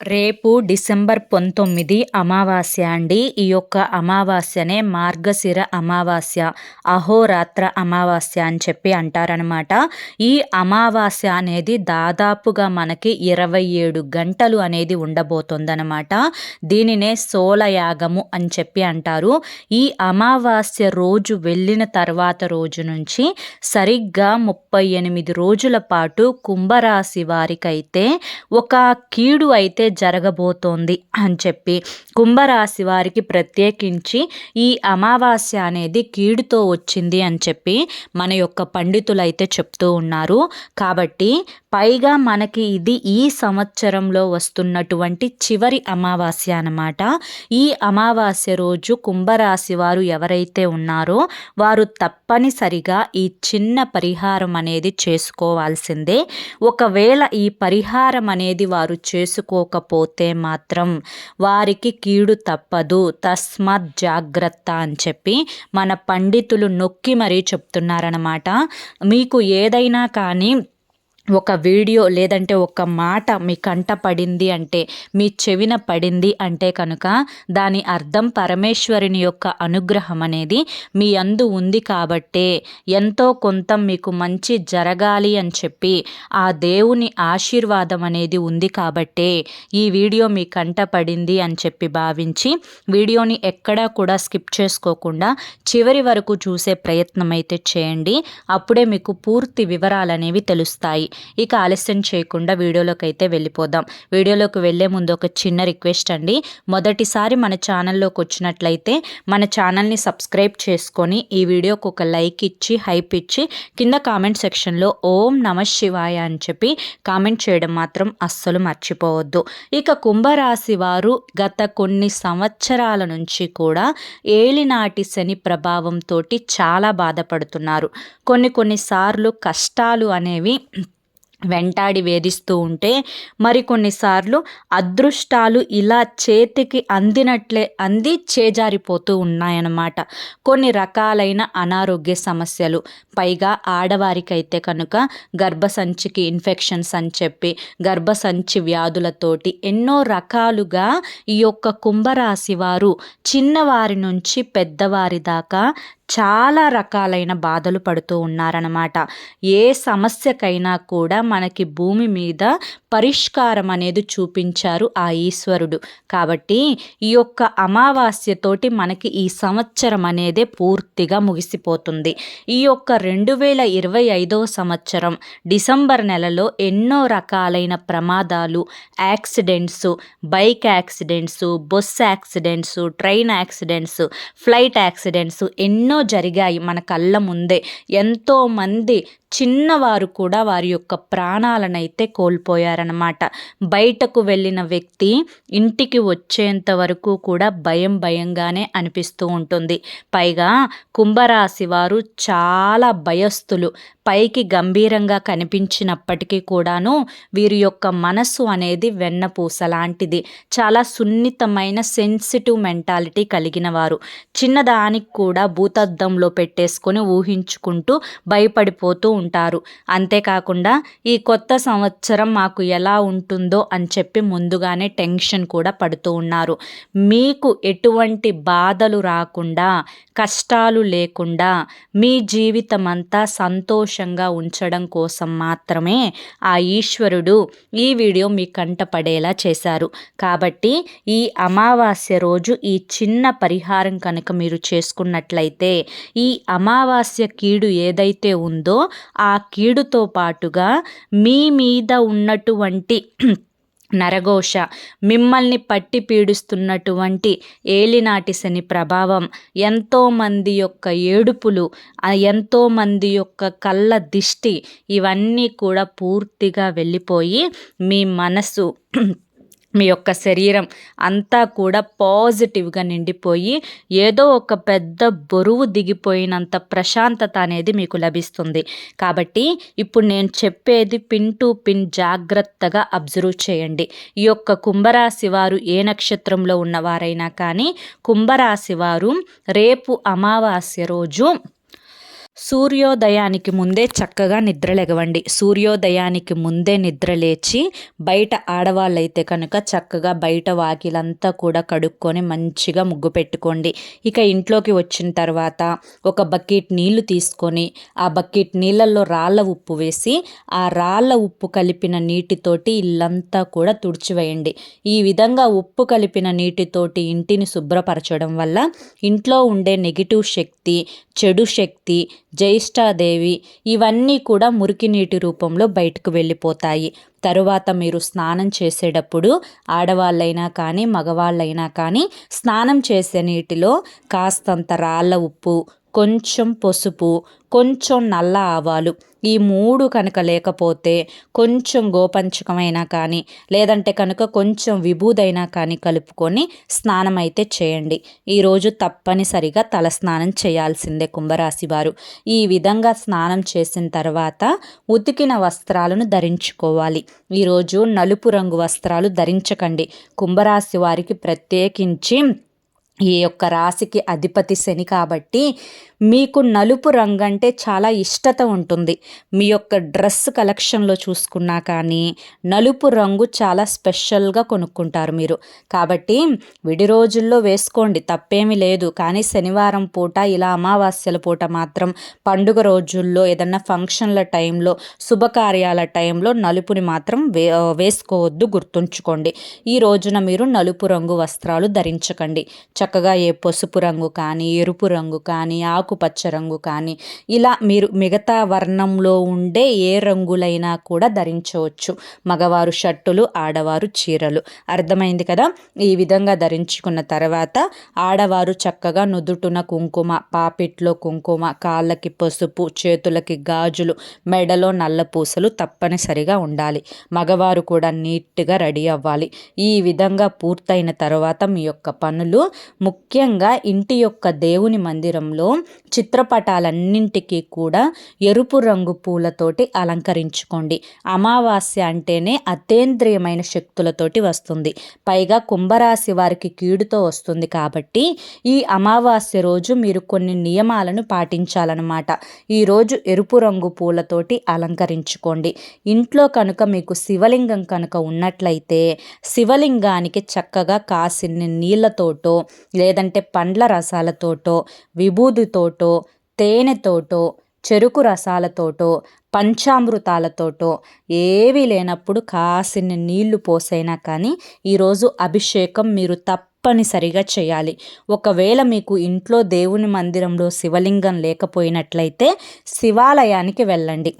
రేపు డిసెంబర్ పంతొమ్మిది అమావాస్య అండి. ఈ యొక్క అమావాస్యనే మార్గశిర అమావాస్య అహోరాత్ర అమావాస్య అని చెప్పి అంటారనమాట ఈ అమావాస్య అనేది దాదాపుగా మనకి ఇరవై ఏడు గంటలు అనేది ఉండబోతుందనమాట దీనినే సోలయాగము అని చెప్పి అంటారు. ఈ అమావాస్య రోజు వెళ్ళిన తర్వాత రోజు నుంచి సరిగ్గా ముప్పై ఎనిమిది రోజుల పాటు కుంభరాశి వారికైతే ఒక కీడు అయితే జరగబోతోంది అని చెప్పి కుంభరాశి వారికి ప్రత్యేకించి ఈ అమావాస్య అనేది కీడుతో వచ్చింది అని చెప్పి మన యొక్క పండితులు అయితే చెప్తూ ఉన్నారు. కాబట్టి పైగా మనకి ఇది ఈ సంవత్సరంలో వస్తున్నటువంటి చివరి అమావాస్య అనమాట ఈ అమావాస్య రోజు కుంభరాశి వారు ఎవరైతే ఉన్నారో వారు తప్పనిసరిగా ఈ చిన్న పరిహారం అనేది చేసుకోవాల్సిందే. ఒకవేళ ఈ పరిహారం అనేది వారు చేసుకోక చేసుకోకపోతే మాత్రం వారికి కీడు తప్పదు. తస్మాత్ జాగ్రత్త అని చెప్పి మన పండితులు నొక్కి మరీ చెప్తున్నారనమాట మీకు ఏదైనా కానీ ఒక వీడియో లేదంటే ఒక మాట మీ కంట పడింది అంటే మీ చెవిన పడింది అంటే కనుక దాని అర్థం పరమేశ్వరుని యొక్క అనుగ్రహం అనేది మీ అందు ఉంది కాబట్టే ఎంతో కొంత మీకు మంచి జరగాలి అని చెప్పి ఆ దేవుని ఆశీర్వాదం అనేది ఉంది కాబట్టే ఈ వీడియో మీ కంట పడింది అని చెప్పి భావించి వీడియోని ఎక్కడా కూడా స్కిప్ చేసుకోకుండా చివరి వరకు చూసే ప్రయత్నం అయితే చేయండి. అప్పుడే మీకు పూర్తి వివరాలనేవి తెలుస్తాయి. ఇక ఆలస్యం చేయకుండా వీడియోలోకి అయితే వెళ్ళిపోదాం. వీడియోలోకి వెళ్ళే ముందు ఒక చిన్న రిక్వెస్ట్ అండి. మొదటిసారి మన ఛానల్లోకి వచ్చినట్లయితే మన ఛానల్ని సబ్స్క్రైబ్ చేసుకొని ఈ వీడియోకి ఒక లైక్ ఇచ్చి హైప్ ఇచ్చి కింద కామెంట్ సెక్షన్లో ఓం నమ శివాయ అని చెప్పి కామెంట్ చేయడం మాత్రం అస్సలు మర్చిపోవద్దు. ఇక కుంభరాశి వారు గత కొన్ని సంవత్సరాల నుంచి కూడా ఏలినాటి శని ప్రభావంతో చాలా బాధపడుతున్నారు. కొన్ని కొన్నిసార్లు కష్టాలు అనేవి వెంటాడి వేధిస్తూ ఉంటే మరికొన్నిసార్లు అదృష్టాలు ఇలా చేతికి అందినట్లే అంది చేజారిపోతూ ఉన్నాయన్నమాట. కొన్ని రకాలైన అనారోగ్య సమస్యలు. పైగా ఆడవారికైతే కనుక గర్భసంచికి ఇన్ఫెక్షన్స్ అని చెప్పి గర్భసంచి వ్యాధులతోటి ఎన్నో రకాలుగా ఈ యొక్క కుంభరాశి వారు చిన్నవారి నుంచి పెద్దవారి దాకా చాలా రకాలైన బాధలు పడుతూ ఉన్నారనమాట ఏ సమస్యకైనా కూడా మనకి భూమి మీద పరిష్కారం అనేది చూపించారు ఆ ఈశ్వరుడు. కాబట్టి ఈ యొక్క అమావాస్యతోటి మనకి ఈ సంవత్సరం అనేది పూర్తిగా ముగిసిపోతుంది. ఈ యొక్క రెండు వేల ఇరవై ఐదవ సంవత్సరం డిసెంబర్ నెలలో ఎన్నో రకాలైన ప్రమాదాలు accidents bike accidents bus accidents train accidents flight accidents ఎన్నో జరిగాయి మన కళ్ళ ముందే. ఎంతోమంది చిన్నవారు కూడా వారి యొక్క ప్రాణాలనైతే కోల్పోయారనమాట బయటకు వెళ్ళిన వ్యక్తి ఇంటికి వచ్చేంత వరకు కూడా భయం భయంగానే అనిపిస్తూ ఉంటుంది. పైగా కుంభరాశి వారు చాలా భయస్థులు. పైకి గంభీరంగా కనిపించినప్పటికీ కూడాను వీరి యొక్క మనసు అనేది వెన్నపూస లాంటిది. చాలా సున్నితమైన సెన్సిటివ్ మెంటాలిటీ కలిగిన వారు. చిన్నదానికి కూడా భూత భూతద్దంలో పెట్టేసుకొని ఊహించుకుంటూ భయపడిపోతూ ఉంటారు. అంతేకాకుండా ఈ కొత్త సంవత్సరం మాకు ఎలా ఉంటుందో అని చెప్పి ముందుగానే టెన్షన్ కూడా పడుతూ ఉన్నారు. మీకు ఎటువంటి బాధలు రాకుండా కష్టాలు లేకుండా మీ జీవితం అంతా సంతోషంగా ఉంచడం కోసం మాత్రమే ఆ ఈశ్వరుడు ఈ వీడియో మీ కంట పడేలా చేశారు. కాబట్టి ఈ అమావాస్య రోజు ఈ చిన్న పరిహారం కనుక మీరు చేసుకున్నట్లయితే ఈ అమావాస్య కీడు ఏదైతే ఉందో ఆ కీడుతో పాటుగా మీ మీద ఉన్నటువంటి నరఘోష మిమ్మల్ని పట్టి పీడిస్తున్నటువంటి ఏలినాటి శని ప్రభావం ఎంతోమంది యొక్క ఏడుపులు ఎంతోమంది యొక్క కళ్ళ దిష్టి ఇవన్నీ కూడా పూర్తిగా వెళ్ళిపోయి మీ మనసు మీ యొక్క శరీరం అంతా కూడా పాజిటివ్గా నిండిపోయి ఏదో ఒక పెద్ద బరువు దిగిపోయినంత ప్రశాంతత అనేది మీకు లభిస్తుంది. కాబట్టి ఇప్పుడు నేను చెప్పేది పిన్ టు పిన్ జాగ్రత్తగా అబ్జర్వ్ చేయండి. ఈ యొక్క కుంభరాశి వారు ఏ నక్షత్రంలో ఉన్నవారైనా కానీ కుంభరాశి వారు రేపు అమావాస్య రోజు సూర్యోదయానికి ముందే చక్కగా నిద్రలెగవండి సూర్యోదయానికి ముందే నిద్ర లేచి బయట ఆడవాళ్ళైతే కనుక చక్కగా బయట వాకిలంతా కూడా కడుక్కొని మంచిగా ముగ్గు పెట్టుకోండి. ఇక ఇంట్లోకి వచ్చిన తర్వాత ఒక బకెట్ నీళ్ళు తీసుకొని ఆ బకెట్ నీళ్ళల్లో రాళ్ళ ఉప్పు వేసి ఆ రాళ్ళ ఉప్పు కలిపిన నీటితోటి ఇల్లంతా కూడా తుడిచివేయండి. ఈ విధంగా ఉప్పు కలిపిన నీటితోటి ఇంటిని శుభ్రపరచడం వల్ల ఇంట్లో ఉండే నెగిటివ్ శక్తి చెడు శక్తి జ్యేష్ఠాదేవి ఇవన్నీ కూడా మురికి నీటి రూపంలో బయటకు వెళ్ళిపోతాయి. తరువాత మీరు స్నానం చేసేటప్పుడు ఆడవాళ్ళైనా కానీ మగవాళ్ళైనా కానీ స్నానం చేసే నీటిలో కాస్తంత రాళ్ళ ఉప్పు కొంచెం పసుపు కొంచెం నల్ల ఆవాలు. ఈ మూడు కనుక లేకపోతే కొంచెం గోపంచకమైనా కానీ లేదంటే కనుక కొంచెం విభూదైనా కానీ కలుపుకొని స్నానం అయితే చేయండి ఈరోజు తప్పనిసరిగా తల స్నానం చేయాల్సిందే కుంభరాశి వారు. ఈ విధంగా స్నానం చేసిన తర్వాత ఉతికిన వస్త్రాలను ధరించుకోవాలి. ఈరోజు నలుపు రంగు వస్త్రాలు ధరించకండి. కుంభరాశి వారికి ప్రత్యేకించి ఈ యొక్క రాశికి అధిపతి శని కాబట్టి మీకు నలుపు రంగు అంటే చాలా ఇష్టత ఉంటుంది. మీ యొక్క డ్రెస్ కలెక్షన్లో చూసుకున్నా కానీ నలుపు రంగు చాలా స్పెషల్గా కొనుక్కుంటారు మీరు. కాబట్టి విడి రోజుల్లో వేసుకోండి తప్పేమీ లేదు. కానీ శనివారం పూట ఇలా అమావాస్యల పూట మాత్రం పండుగ రోజుల్లో ఏదన్నా ఫంక్షన్ల టైంలో శుభకార్యాల టైంలో నలుపుని మాత్రం వే వేసుకోవద్దు గుర్తుంచుకోండి. ఈ రోజున మీరు నలుపు రంగు వస్త్రాలు ధరించకండి. చక్కగా ఏ పసుపు రంగు కానీ ఎరుపు రంగు కానీ ఆకు ఆకుపచ్చ రంగు కానీ ఇలా మీరు మిగతా వర్ణంలో ఉండే ఏ రంగులైనా కూడా ధరించవచ్చు. మగవారు షర్టులు ఆడవారు చీరలు. అర్థమైంది కదా? ఈ విధంగా ధరించుకున్న తర్వాత ఆడవారు చక్కగా నుదుటున కుంకుమ పాపిట్లో కుంకుమ కాళ్ళకి పసుపు చేతులకి గాజులు మెడలో నల్ల పూసలు తప్పనిసరిగా ఉండాలి. మగవారు కూడా నీట్గా రెడీ అవ్వాలి. ఈ విధంగా పూర్తయిన తర్వాత మీ యొక్క పనులు ముఖ్యంగా ఇంటి యొక్క దేవుని మందిరంలో చిత్రపటాలన్నింటికీ కూడా ఎరుపు రంగు పూలతోటి అలంకరించుకోండి. అమావాస్య అంటేనే అతేంద్రియమైన శక్తులతోటి వస్తుంది. పైగా కుంభరాశి వారికి కీడుతో వస్తుంది కాబట్టి ఈ అమావాస్య రోజు మీరు కొన్ని నియమాలను పాటించాలన్నమాట. ఈరోజు ఎరుపు రంగు పూలతోటి అలంకరించుకోండి. ఇంట్లో కనుక మీకు శివలింగం కనుక ఉన్నట్లయితే శివలింగానికి చక్కగా కాసిన్ని నీళ్ళతోటో లేదంటే పండ్ల రసాలతోటో విభూదితో తోటో తేనెతోటో చెరుకు రసాలతోటో పంచామృతాలతోటో ఏవి లేనప్పుడు కాసిన్ని నీళ్ళు పోసైనా కానీ ఈరోజు అభిషేకం మీరు తప్పనిసరిగా చేయాలి. ఒకవేళ మీకు ఇంట్లో దేవుని మందిరంలో శివలింగం లేకపోయినట్లయితే శివాలయానికి వెళ్ళండి.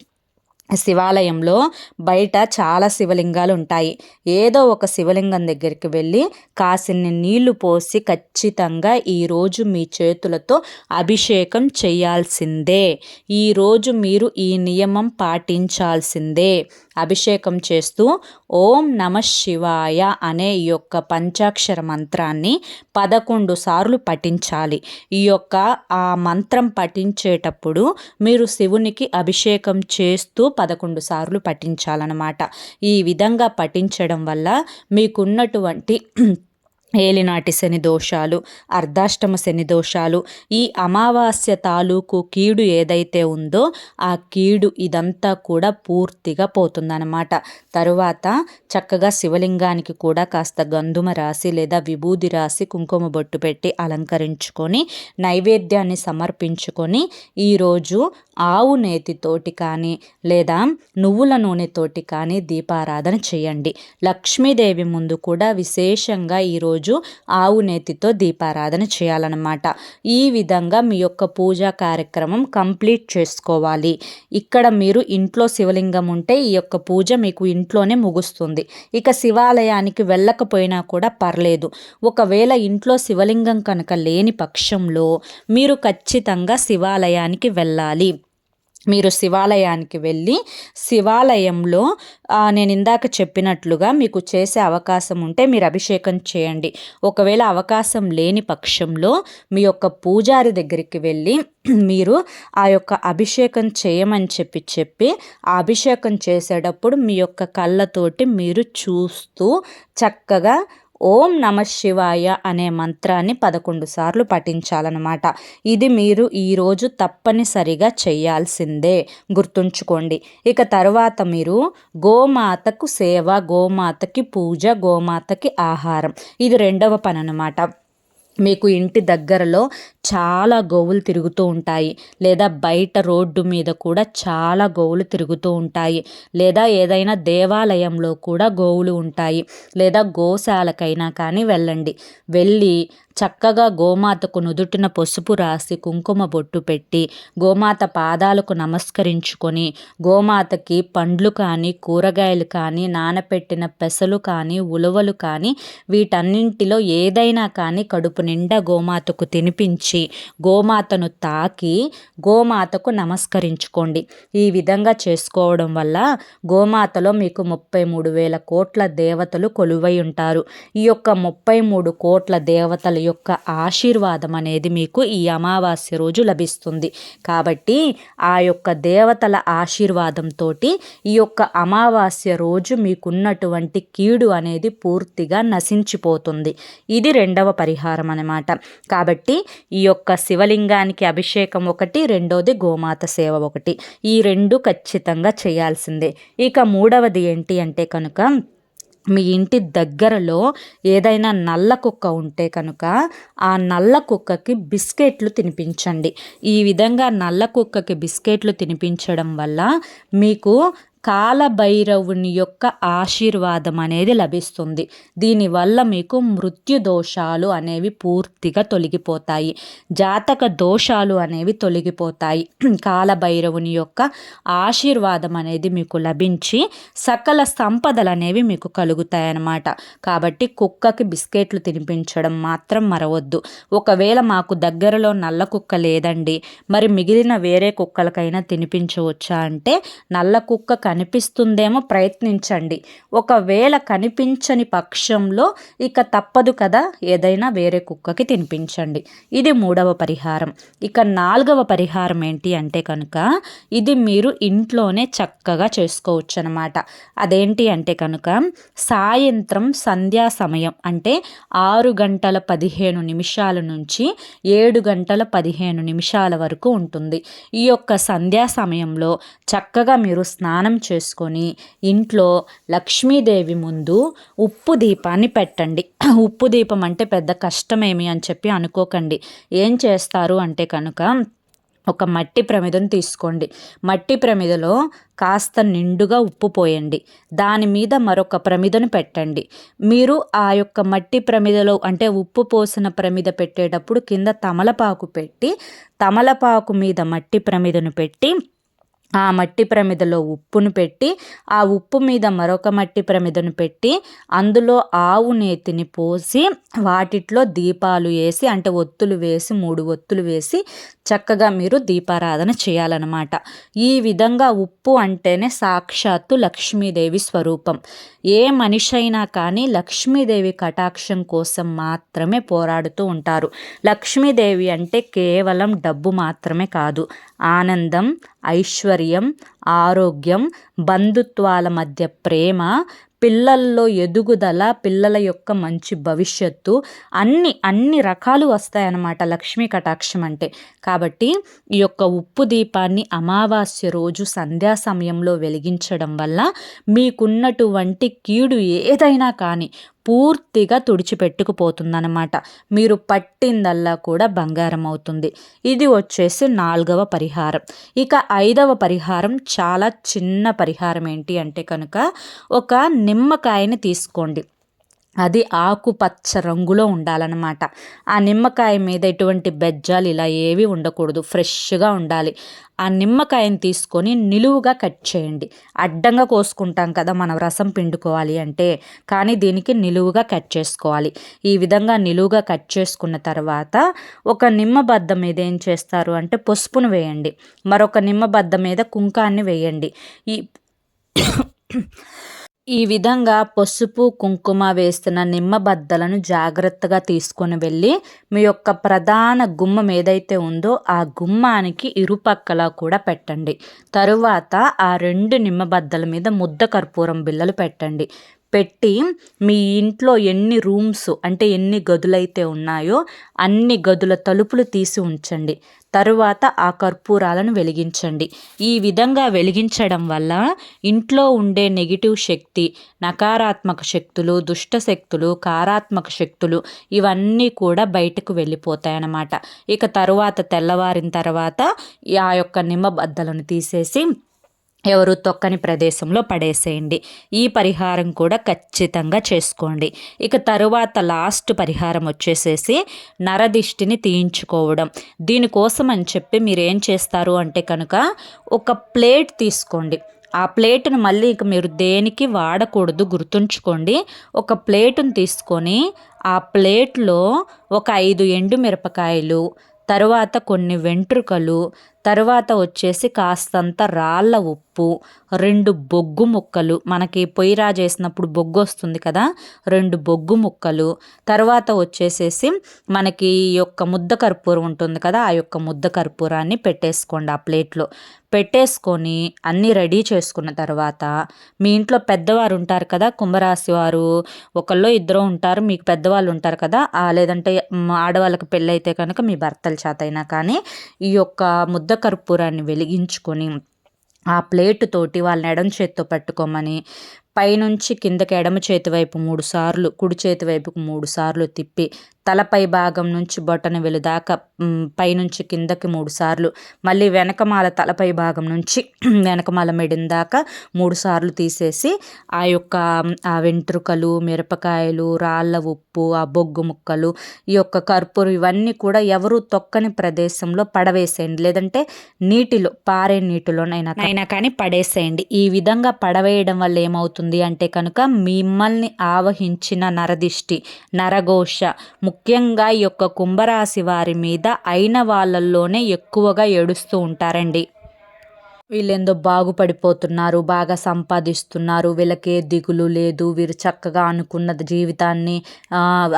శివాలయంలో బయట చాలా శివలింగాలు ఉంటాయి. ఏదో ఒక శివలింగం దగ్గరికి వెళ్ళి కాసిన్ని నీళ్ళు పోసి ఖచ్చితంగా ఈరోజు మీ చేతులతో అభిషేకం చేయాల్సిందే. ఈరోజు మీరు ఈ నియమం పాటించాల్సిందే. అభిషేకం చేస్తూ ఓం నమ శివాయ అనే ఈ యొక్క పంచాక్షర మంత్రాన్ని పదకొండు సార్లు పఠించాలి. ఈ యొక్క ఆ మంత్రం పఠించేటప్పుడు మీరు శివునికి అభిషేకం చేస్తూ పదకొండు సార్లు పఠించాలన్నమాట. ఈ విధంగా పఠించడం వల్ల మీకున్నటువంటి ఏలినాటి శని దోషాలు అర్ధాష్టమ శని దోషాలు ఈ అమావాస్య తాలూకు కీడు ఏదైతే ఉందో ఆ కీడు ఇదంతా కూడా పూర్తిగా పోతుందన్నమాట. తరువాత చక్కగా శివలింగానికి కూడా కాస్త గంధుమ రాసి లేదా విభూది రాసి కుంకుమ బొట్టు పెట్టి అలంకరించుకొని నైవేద్యాన్ని సమర్పించుకొని ఈరోజు ఆవు నేతితోటి కానీ లేదా నువ్వుల నూనెతోటి కానీ దీపారాధన చేయండి. లక్ష్మీదేవి ముందు కూడా విశేషంగా ఈరోజు ఆవు నేతితో దీపారాధన చేయాలన్నమాట. ఈ విధంగా మీ యొక్క పూజా కార్యక్రమం కంప్లీట్ చేసుకోవాలి. ఇక్కడ మీరు ఇంట్లో శివలింగం ఉంటే ఈ యొక్క పూజ మీకు ఇంట్లోనే ముగుస్తుంది. ఇక శివాలయానికి వెళ్ళకపోయినా కూడా పర్లేదు. ఒకవేళ ఇంట్లో శివలింగం కనుక లేని పక్షంలో మీరు ఖచ్చితంగా శివాలయానికి వెళ్ళాలి. మీరు శివాలయానికి వెళ్ళి శివాలయంలో నేను ఇందాక చెప్పినట్లుగా మీకు చేసే అవకాశం ఉంటే మీరు అభిషేకం చేయండి. ఒకవేళ అవకాశం లేని పక్షంలో మీ యొక్క పూజారి దగ్గరికి వెళ్ళి మీరు ఆ యొక్క అభిషేకం చేయమని చెప్పి చెప్పి ఆ అభిషేకం చేసేటప్పుడు మీ యొక్క కళ్ళతోటి మీరు చూస్తూ చక్కగా ఓం నమ శివాయ అనే మంత్రాన్ని పదకొండు సార్లు పఠించాలన్నమాట. ఇది మీరు ఈరోజు తప్పనిసరిగా చేయాల్సిందే. గుర్తుంచుకోండి. ఇక తర్వాత మీరు గోమాతకు సేవ గోమాతకి పూజ గోమాతకి ఆహారం. ఇది రెండవ పని అనమాట మీకు ఇంటి దగ్గరలో చాలా గోవులు తిరుగుతూ ఉంటాయి. లేదా బయట రోడ్డు మీద కూడా చాలా గోవులు తిరుగుతూ ఉంటాయి. లేదా ఏదైనా దేవాలయంలో కూడా గోవులు ఉంటాయి. లేదా గోశాలకైనా కానీ వెళ్ళండి. వెళ్ళి చక్కగా గోమాతకు నుదుటిన పసుపు రాసి కుంకుమ బొట్టు పెట్టి గోమాత పాదాలకు నమస్కరించుకొని గోమాతకి పండ్లు కానీ కూరగాయలు కానీ నానపెట్టిన పెసలు కానీ ఉలవలు కానీ వీటన్నింటిలో ఏదైనా కానీ కడుపు నిండా గోమాతకు తినిపించి గోమాతను తాకి గోమాతకు నమస్కరించుకోండి. ఈ విధంగా చేసుకోవడం వల్ల గోమాతలో మీకు ముప్పై మూడు వేల కోట్ల దేవతలు కొలువై ఉంటారు. ఈ యొక్క ముప్పై మూడు కోట్ల దేవతల యొక్క ఆశీర్వాదం అనేది మీకు ఈ అమావాస్య రోజు లభిస్తుంది. కాబట్టి ఆ యొక్క దేవతల ఆశీర్వాదంతో ఈ యొక్క అమావాస్య రోజు మీకున్నటువంటి కీడు అనేది పూర్తిగా నశించిపోతుంది. ఇది రెండవ పరిహారం అనమాట కాబట్టి ఈ యొక్క శివలింగానికి అభిషేకం ఒకటి రెండోది గోమాత సేవ ఒకటి. ఈ రెండు ఖచ్చితంగా చేయాల్సిందే. ఇక మూడవది ఏంటి అంటే కనుక మీ ఇంటి దగ్గరలో ఏదైనా నల్ల కుక్క ఉంటే కనుక ఆ నల్ల కుక్కకి బిస్కెట్లు తినిపించండి. ఈ విధంగా నల్ల కుక్కకి బిస్కెట్లు తినిపించడం వల్ల మీకు కాలభైరవుని యొక్క ఆశీర్వాదం అనేది లభిస్తుంది. దీనివల్ల మీకు మృత్యు దోషాలు అనేవి పూర్తిగా తొలగిపోతాయి. జాతక దోషాలు అనేవి తొలగిపోతాయి. కాలభైరవుని యొక్క ఆశీర్వాదం అనేది మీకు లభించి సకల సంపదలు అనేవి మీకు కలుగుతాయి అన్నమాట కాబట్టి కుక్కకి బిస్కెట్లు తినిపించడం మాత్రం మరవద్దు. ఒకవేళ మాకు దగ్గరలో నల్ల కుక్క లేదండి మరి మిగిలిన వేరే కుక్కలకైనా తినిపించవచ్చా అంటే నల్ల కుక్క కనిపిస్తుందేమో ప్రయత్నించండి. ఒకవేళ కనిపించని పక్షంలో ఇక తప్పదు కదా ఏదైనా వేరే కుక్కకి తినిపించండి. ఇది మూడవ పరిహారం. ఇక నాలుగవ పరిహారం ఏంటి అంటే కనుక ఇది మీరు ఇంట్లోనే చక్కగా చేసుకోవచ్చు అనమాట అదేంటి అంటే కనుక సాయంత్రం సంధ్యా సమయం అంటే ఆరు గంటల పదిహేను నిమిషాల నుంచి ఏడు గంటల పదిహేను నిమిషాల వరకు ఉంటుంది. ఈ యొక్క సంధ్యా సమయంలో చక్కగా మీరు స్నానం చేసుకొని ఇంట్లో లక్ష్మీదేవి ముందు ఉప్పు దీపాన్ని పెట్టండి. ఉప్పు దీపం అంటే పెద్ద కష్టమేమి అని చెప్పి అనుకోకండి. ఏం చేస్తారు అంటే కనుక ఒక మట్టి ప్రమిదను తీసుకోండి. మట్టి ప్రమిదలో కాస్త నిండుగా ఉప్పు పోయండి. దాని మీద మరొక ప్రమిదను పెట్టండి. మీరు ఆ యొక్క మట్టి ప్రమిదలో అంటే ఉప్పు పోసిన ప్రమిద పెట్టేటప్పుడు కింద తమలపాకు పెట్టి తమలపాకు మీద మట్టి ప్రమిదను పెట్టి ఆ మట్టి ప్రమిదలో ఉప్పును పెట్టి ఆ ఉప్పు మీద మరొక మట్టి ప్రమిదను పెట్టి అందులో ఆవు నేతిని పోసి వాటిట్లో దీపాలు వేసి అంటే ఒత్తులు వేసి మూడు ఒత్తులు వేసి చక్కగా మీరు దీపారాధన చేయాలన్నమాట. ఈ విధంగా ఉప్పు అంటేనే సాక్షాత్తు లక్ష్మీదేవి స్వరూపం. ఏ మనిషి అయినా కానీ లక్ష్మీదేవి కటాక్షం కోసం మాత్రమే పోరాడుతూ ఉంటారు. లక్ష్మీదేవి అంటే కేవలం డబ్బు మాత్రమే కాదు. ఆనందం ఐశ్వర్యం ఆరోగ్యం బంధుత్వాల మధ్య ప్రేమ పిల్లల్లో ఎదుగుదల పిల్లల యొక్క మంచి భవిష్యత్తు అన్ని అన్ని రకాలు వస్తాయన్నమాట లక్ష్మీ కటాక్షం అంటే. కాబట్టి ఈ యొక్క ఉప్పు దీపాన్ని అమావాస్య రోజు సంధ్యా సమయంలో వెలిగించడం వల్ల మీకున్నటువంటి కీడు ఏదైనా కానీ పూర్తిగా తుడిచిపెట్టుకుపోతుందనమాట మీరు పట్టిందల్లా కూడా బంగారం అవుతుంది ఇది వచ్చేసి నాలుగవ పరిహారం. ఇక ఐదవ పరిహారం చాలా చిన్న పరిహారం ఏంటి అంటే కనుక ఒక నిమ్మకాయని తీసుకోండి. అది ఆకుపచ్చ రంగులో ఉండాలన్నమాట. ఆ నిమ్మకాయ మీద ఎటువంటి బెజ్జాలు ఇలా ఏవి ఉండకూడదు. ఫ్రెష్గా ఉండాలి. ఆ నిమ్మకాయని తీసుకొని నిలువుగా కట్ చేయండి. అడ్డంగా కోసుకుంటాం కదా మనం రసం పిండుకోవాలి అంటే. కానీ దీనికి నిలువుగా కట్ చేసుకోవాలి. ఈ విధంగా నిలువుగా కట్ చేసుకున్న తర్వాత ఒక నిమ్మ బద్ద మీద ఏం చేస్తారు అంటే పసుపును వేయండి. మరొక నిమ్మ బద్ద మీద కుంకాన్ని వేయండి. ఈ ఈ విధంగా పసుపు కుంకుమ వేస్తున్న నిమ్మ బద్దలను జాగ్రత్తగా తీసుకొని వెళ్ళి మీ యొక్క ప్రధాన గుమ్మం ఏదైతే ఉందో ఆ గుమ్మానికి ఇరుపక్కల కూడా పెట్టండి. తరువాత ఆ రెండు నిమ్మ బద్దల మీద ముద్ద కర్పూరం బిళ్ళలు పెట్టండి. పెట్టి మీ ఇంట్లో ఎన్ని రూమ్స్ అంటే ఎన్ని గదులైతే ఉన్నాయో అన్ని గదుల తలుపులు తీసి ఉంచండి. తరువాత ఆ కర్పూరాలను వెలిగించండి. ఈ విధంగా వెలిగించడం వల్ల ఇంట్లో ఉండే నెగిటివ్ శక్తి నకారాత్మక శక్తులు దుష్ట శక్తులు కారాత్మక శక్తులు ఇవన్నీ కూడా బయటకు వెళ్ళిపోతాయన్నమాట. ఇక తరువాత తెల్లవారిన తర్వాత ఆ యొక్క నిమ్మబద్దలను తీసేసి ఎవరు తొక్కని ప్రదేశంలో పడేసేయండి. ఈ పరిహారం కూడా ఖచ్చితంగా చేసుకోండి. ఇక తరువాత లాస్ట్ పరిహారం వచ్చేసేసి నరదిష్టిని తీయించుకోవడం. దీనికోసం అని చెప్పి మీరు ఏం చేస్తారు అంటే కనుక ఒక ప్లేట్ తీసుకోండి. ఆ ప్లేట్ను మళ్ళీ ఇక మీరు దేనికి వాడకూడదు గుర్తుంచుకోండి. ఒక ప్లేటును తీసుకొని ఆ ప్లేట్లో ఒక ఐదు ఎండు మిరపకాయలు తరువాత కొన్ని వెంట్రుకలు తర్వాత వచ్చేసి కాస్తంత రాళ్ళ ఉప్పు రెండు బొగ్గు ముక్కలు. మనకి పొయ్యి రాజేసినప్పుడు బొగ్గు వస్తుంది కదా రెండు బొగ్గు ముక్కలు. తర్వాత వచ్చేసేసి మనకి ఈ యొక్క ముద్ద కర్పూరం ఉంటుంది కదా ఆ యొక్క ముద్ద కర్పూరాన్ని పెట్టేసుకోండి ఆ ప్లేట్లో. పెట్టేసుకొని అన్నీ రెడీ చేసుకున్న తర్వాత మీ ఇంట్లో పెద్దవారు ఉంటారు కదా కుంభరాశి వారు ఒకళ్ళు ఇద్దరు ఉంటారు మీకు పెద్దవాళ్ళు ఉంటారు కదా లేదంటే ఆడవాళ్ళకి పెళ్ళైతే కనుక మీ భర్తల చేత అయినా కానీ ఈ యొక్క ముద్ద కర్పూరాన్ని వెలిగించుకొని ఆ ప్లేట్ తోటి వాళ్ళని ఎడం చేత్తో పట్టుకోమని పైనుంచి కిందకి ఎడమ చేతి వైపు మూడు సార్లు కుడి చేతి వైపుకు మూడు సార్లు తిప్పి తలపై భాగం నుంచి బొటన వెలుదాకా పైనుంచి కిందకి మూడు సార్లు మళ్ళీ వెనకమాల తలపై భాగం నుంచి వెనకమాల మెడిన దాకా మూడు సార్లు తీసేసి ఆ యొక్క ఆ వెంట్రుకలు మిరపకాయలు రాళ్ళ ఉప్పు ఆ బొగ్గు ముక్కలు ఈ యొక్క కర్పూరం ఇవన్నీ కూడా ఎవరు తొక్కని ప్రదేశంలో పడవేసేయండి. లేదంటే నీటిలో పారే నీటిలోనైనా అయినా కానీ పడేసేయండి. ఈ విధంగా పడవేయడం వల్ల ఏమవుతుంది అంటే కనుక మిమ్మల్ని ఆవహించిన నరదిష్టి నరఘోష ముఖ్యంగా ఈ యొక్క కుంభరాశి వారి మీద అయిన వాళ్ళల్లోనే ఎక్కువగా ఏడుస్తూ ఉంటారండి. వీళ్ళేందో బాగుపడిపోతున్నారు బాగా సంపాదిస్తున్నారు వీళ్ళకే దిగులు లేదు వీరు చక్కగా అనుకున్న జీవితాన్ని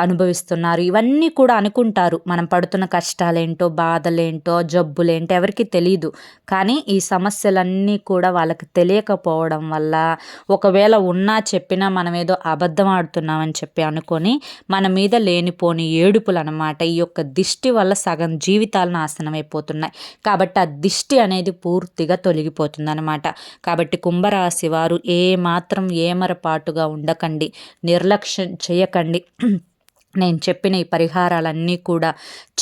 అనుభవిస్తున్నారు. ఇవన్నీ కూడా అనుకుంటారు. మనం పడుతున్న కష్టాలేంటో బాధలేంటో జబ్బులేంటో ఎవరికి తెలియదు కానీ ఈ సమస్యలన్నీ కూడా వాళ్ళకి తెలియకపోవడం వల్ల ఒకవేళ ఉన్నా చెప్పినా మనం ఏదో అబద్ధం ఆడుతున్నామని చెప్పి అనుకొని మన మీద లేనిపోని ఏడుపులు అనమాట ఈ యొక్క దిష్టి వల్ల సగం జీవితాలు నాశనం అయిపోతున్నాయి కాబట్టి ఆ దిష్టి అనేది పూర్తిగా తొలి అనమాట కాబట్టి కుంభరాశి వారు ఏ మాత్రం ఏమరపాటుగా ఉండకండి. నిర్లక్ష్యం చేయకండి. నేను చెప్పిన ఈ పరిహారాలన్నీ కూడా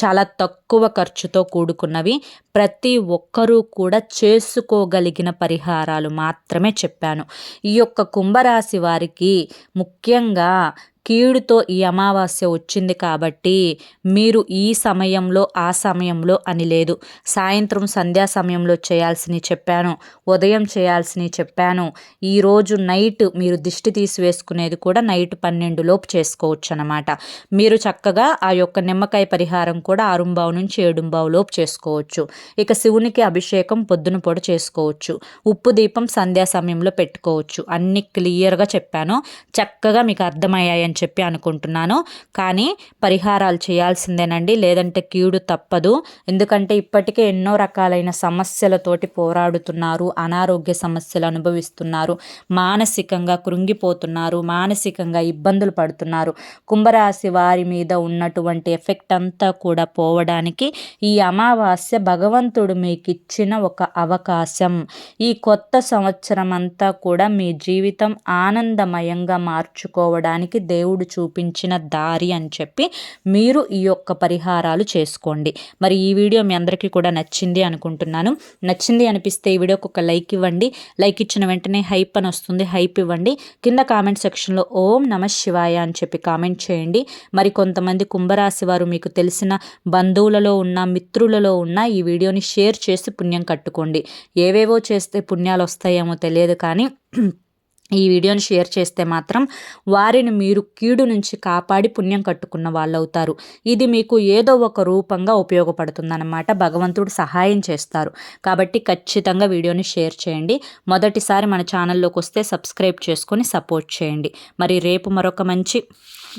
చాలా తక్కువ ఖర్చుతో కూడుకున్నవి. ప్రతి ఒక్కరూ కూడా చేసుకోగలిగిన పరిహారాలు మాత్రమే చెప్పాను. ఈ యొక్క కుంభరాశి వారికి ముఖ్యంగా కీడుతో ఈ అమావాస్య వచ్చింది కాబట్టి మీరు ఈ సమయంలో ఆ సమయంలో అని లేదు. సాయంత్రం సంధ్యా సమయంలో చేయాల్సినవి చెప్పాను. ఉదయం చేయాల్సినవి చెప్పాను. ఈరోజు నైట్ మీరు దిష్టి తీసివేసుకునేది కూడా నైట్ పన్నెండు లోపు చేసుకోవచ్చు అనమాట మీరు చక్కగా ఆ యొక్క నిమ్మకాయ పరిహారం కూడా ఆరుంబావు నుంచి ఏడుంబావు లోపు చేసుకోవచ్చు. ఇక శివునికి అభిషేకం పొద్దున పొడి చేసుకోవచ్చు. ఉప్పు దీపం సంధ్యా సమయంలో పెట్టుకోవచ్చు. అన్ని క్లియర్గా చెప్పాను. చక్కగా మీకు అర్థమయ్యాయని చెప్పి అనుకుంటున్నాను. కానీ పరిహారాలు చేయాల్సిందేనండి. లేదంటే కీడు తప్పదు. ఎందుకంటే ఇప్పటికే ఎన్నో రకాలైన సమస్యలతోటి పోరాడుతున్నారు. అనారోగ్య సమస్యలు అనుభవిస్తున్నారు. మానసికంగా కృంగిపోతున్నారు. మానసికంగా ఇబ్బందులు పడుతున్నారు. కుంభరాశి వారి మీద ఉన్నటువంటి ఎఫెక్ట్ అంతా కూడా పోవడానికి ఈ అమావాస్య భగవంతుడు మీకు ఇచ్చిన ఒక అవకాశం. ఈ కొత్త సంవత్సరం అంతా కూడా మీ జీవితం ఆనందమయంగా మార్చుకోవడానికి దేవుడు దేవుడు చూపించిన దారి అని చెప్పి మీరు ఈ యొక్క పరిహారాలు చేసుకోండి. మరి ఈ వీడియో మీ అందరికీ కూడా నచ్చింది అనుకుంటున్నాను. నచ్చింది అనిపిస్తే ఈ వీడియోకి ఒక లైక్ ఇవ్వండి. లైక్ ఇచ్చిన వెంటనే హైప్ అని వస్తుంది. హైప్ ఇవ్వండి. కింద కామెంట్ సెక్షన్లో ఓం నమ శివాయ అని చెప్పి కామెంట్ చేయండి. మరి కొంతమంది కుంభరాశి వారు మీకు తెలిసిన బంధువులలో ఉన్న మిత్రులలో ఉన్న ఈ వీడియోని షేర్ చేసి పుణ్యం కట్టుకోండి. ఏవేవో చేస్తే పుణ్యాలు వస్తాయేమో తెలియదు కానీ ఈ వీడియోని షేర్ చేస్తే మాత్రం వారిని మీరు కీడు నుంచి కాపాడి పుణ్యం కట్టుకున్న వాళ్ళు అవుతారు ఇది మీకు ఏదో ఒక రూపంగా ఉపయోగపడుతుందన్నమాట. భగవంతుడు సహాయం చేస్తారు. కాబట్టి ఖచ్చితంగా వీడియోని షేర్ చేయండి. మొదటిసారి మన ఛానల్లోకి వస్తే సబ్స్క్రైబ్ చేసుకొని సపోర్ట్ చేయండి. మరి రేపు మరొక మంచి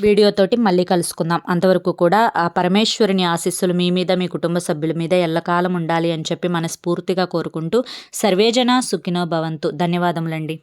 వీడియోతోటి మళ్ళీ కలుసుకుందాం. అంతవరకు కూడా ఆ పరమేశ్వరుని ఆశీస్సులు మీ మీద మీ కుటుంబ సభ్యుల మీద ఎల్లకాలం ఉండాలి అని చెప్పి మనస్ఫూర్తిగా కోరుకుంటూ సర్వేజన సుఖినో భవంతు. ధన్యవాదములండి.